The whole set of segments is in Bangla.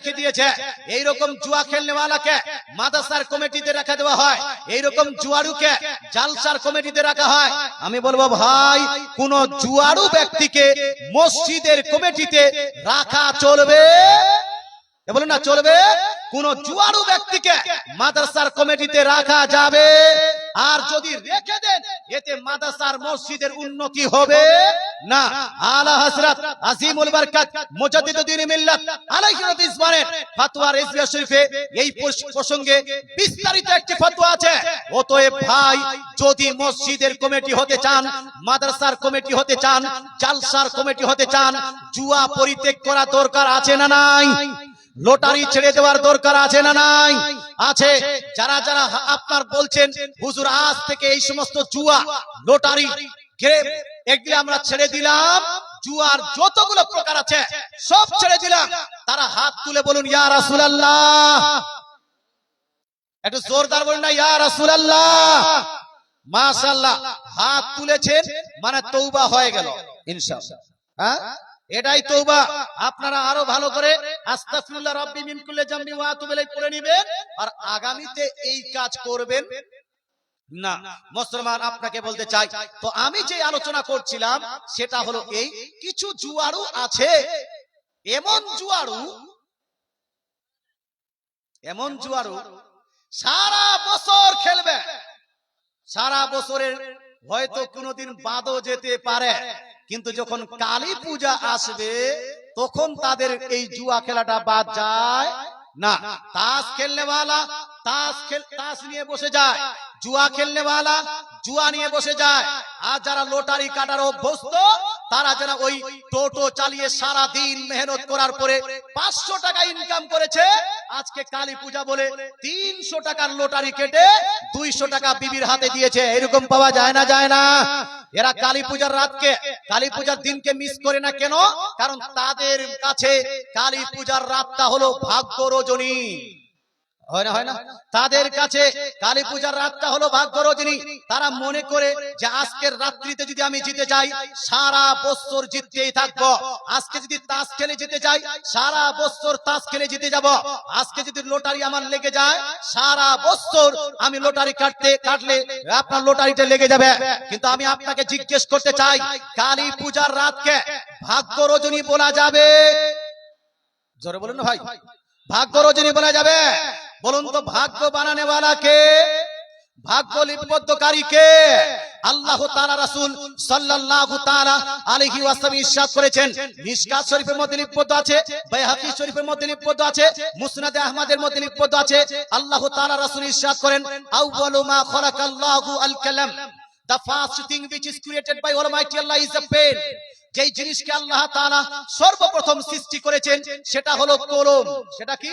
রেখে দিয়েছে। এইরকম জুয়া মাদ্রাসার কমিটিতে দেওয়া হয়। এইরকম জুয়ারুকে জালসার কমিটিতে রাখা হয়। আমি বলব, ভাই, কোন জুয়ারু ব্যক্তিকে মসজিদের কমিটিতে রাখা চলবে? বলুন না, চলবে? কোন জুয়ারু ব্যক্তিকে মাদ্রাসার কমিটিতে রাখা যাবে? আর যদি রেখে দেন, এতে মাদ্রাসার মসজিদের উন্নতি হবে না। আলা আজিমুল মুজাদ্দিদুদ্দিন মিল্লাত ফতোয়া শরীফে এই প্রসঙ্গে বিস্তারিত একটি ফতোয়া আছে। অতএব ভাই, যদি মসজিদের কমিটি হতে চান, মাদ্রাসার কমিটি হতে চান, জালসার কমিটি হতে চান, জুয়া পরিত্যাগ করা দরকার আছে না নাই? লটারি ছেড়ে দেওয়ার দরকার আছে না নাই? আছে, যারা যারা আপনার বলছেন, হুজুর, আজ থেকে এই সমস্ত জুয়া, লটারি গেম এগুলি আমরা ছেড়ে দিলাম। জুয়ার যতগুলো প্রকার আছে, সব ছেড়ে দিলাম। তারা হাত তুলে বলুন, ইয়া রাসূলুল্লাহ। একটু জোরদার বলুন না, ইয়া রাসূলুল্লাহ। মাশাআল্লাহ, হাত তুলেছেন মানে তৌবা হয়ে গেল, ইনশাআল্লাহ। হ্যাঁ? এটাই তৌবা আপনারা আরও ভালো করে আস্তাগফিরুল্লাহ রাব্বি মিন আর আগামীতে এই কাজ করবেন? না, মুসলমান, আপনাকে বলতে চাই, তো আমি যে আলোচনা করছিলাম, সেটা হলো এই, কিছু জুয়ারু আছে। এমন জুয়ারু এমন জুয়ারু, সারা বছর খেলবে। সারা বছরের হয়তো কোনোদিন বাদও যেতে পারে। কিন্তু যখন কালী পূজা আসবে তখন তাদের এই জুয়া খেলাটা বাদ যায় না তাস খেলনে वाला তাস খেল তাস নিয়ে বসে যায় জুয়া খেলনে वाला জুয়া নিয়ে বসে যায় আর যারা লটারি কাটার অভ্যস্ত তারা যেন ওই টোটো চালিয়ে সারা দিন মেহনত করার পরে পাঁচশো টাকা ইনকাম করেছে। আজকে কালী পূজা বলে তিনশো টাকার লোটারি কেটে দুইশো টাকা বিবির হাতে দিয়েছে। এরকম পাওয়া যায় না যায় না। এরা কালী পূজার রাতকে, কালী পূজার দিনকে মিস করে না কেন? কারণ তাদের কাছে কালী পূজার রাতটা হলো ভাগ্য রজনী হয় না হয় না? তাদের কাছে কালী পূজার রাতটা হলো ভাগ্য রজনী তারা মনে করে যে আজকের রাত্রিতে যদি আমি জিতে যাই, সারা বছর জিততেই থাকব। আজকে যদি তাস খেলে জিতে যাই, সারা বছর তাস খেলে জিতে যাব। আজকে যদি লটারি আমার লেগে যায়, সারা বছর আমি লটারি কাটতে, কাটলে আপনার লটারিটা লেগে যাবে। কিন্তু আমি আপনাকে জিজ্ঞেস করতে চাই, কালী পূজার রাতকে ভাগ্য রজনী বলা যাবে? জোরে বলুন ভাই। ভাগ্য রজনী বলা যাবে? বলুন তো ভাগ্য বানানে কে ভাগ্য লিপিবদ্ধকারী কে আল্লাহ তাআলা রাসূল সাল্লাল্লাহু তাআলা আলাইহি ওয়াসাল্লাম ইরশাদ করেছেন। মিশকাত শরীফের মধ্যে লিপিবদ্ধ আছে বাইহাকি শরীফের মধ্যে লিপিবদ্ধ আছে মুসনাদে আহমদের মধ্যে লিপিবদ্ধ আছে। আল্লাহ তাআলা রাসূল ইরশাদ করেন আউয়ালু মা খালাকাল্লাহু আল কালাম The first thing which is created by Almighty Allah is a pen. যেই জিনিসকে আল্লাহ তাআলা সর্বপ্রথম সৃষ্টি করেছেন সেটা হলো কলম। সেটা কি?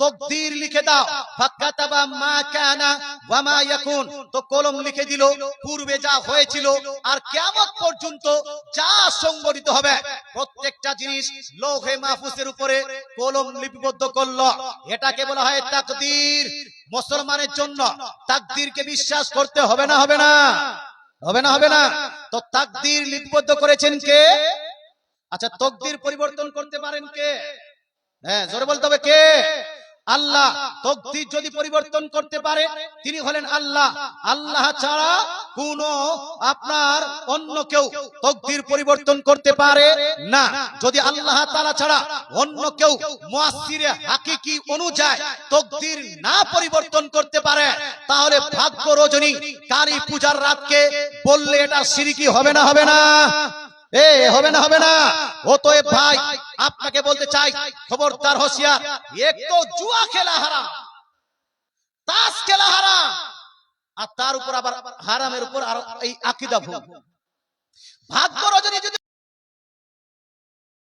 তকদীর লিখে দাও। ফাকাতাবা মা কানা ওয়া মা ইয়াকুন। তো কলম লিখে দিল, পূর্বে যা হয়েছিল আর কিয়ামত পর্যন্ত যা সংগঠিত হবে। প্রত্যেকটা জিনিস লৌহে মাহফুজের উপরে কলম লিপিবদ্ধ করল। এটাকে বলা হয় তাকদীর। মুসলমানের জন্য তাকদীরকে বিশ্বাস করতে হবে না হবে না? হবে না হবে না? তো তাকদীর লিপিবদ্ধ করেছেন কে? আচ্ছা তকদির পরিবর্তন করতে পারেন কে? হ্যাঁ জোরে বলতে হবে কে? আল্লাহ তকদির যদি পরিবর্তন করতে পারে তিনি হলেন আল্লাহ। আল্লাহ। ছাড়া কোন আপনার অন্য কেউ তকদির পরিবর্তন করতে পারে না। যদি আল্লাহ তাআলা ছাড়া অন্য কেউ হাকিকি অনুযায়ী তকদির না পরিবর্তন করতে পারে তাহলে ভাগ্য রজনী কালী পূজার রাতকে বললে এটা শিরকি হবে না? হবে না। এ হবে না হবে না। ভাই, আপনাকে বলতে চাই, খবরদার এক তো জুয়া খেলা হারাম। তাস খেলা হারাম। আর তার উপর আবার হারামের উপর আর এই আকিদা ভাগ্য রজনী যদি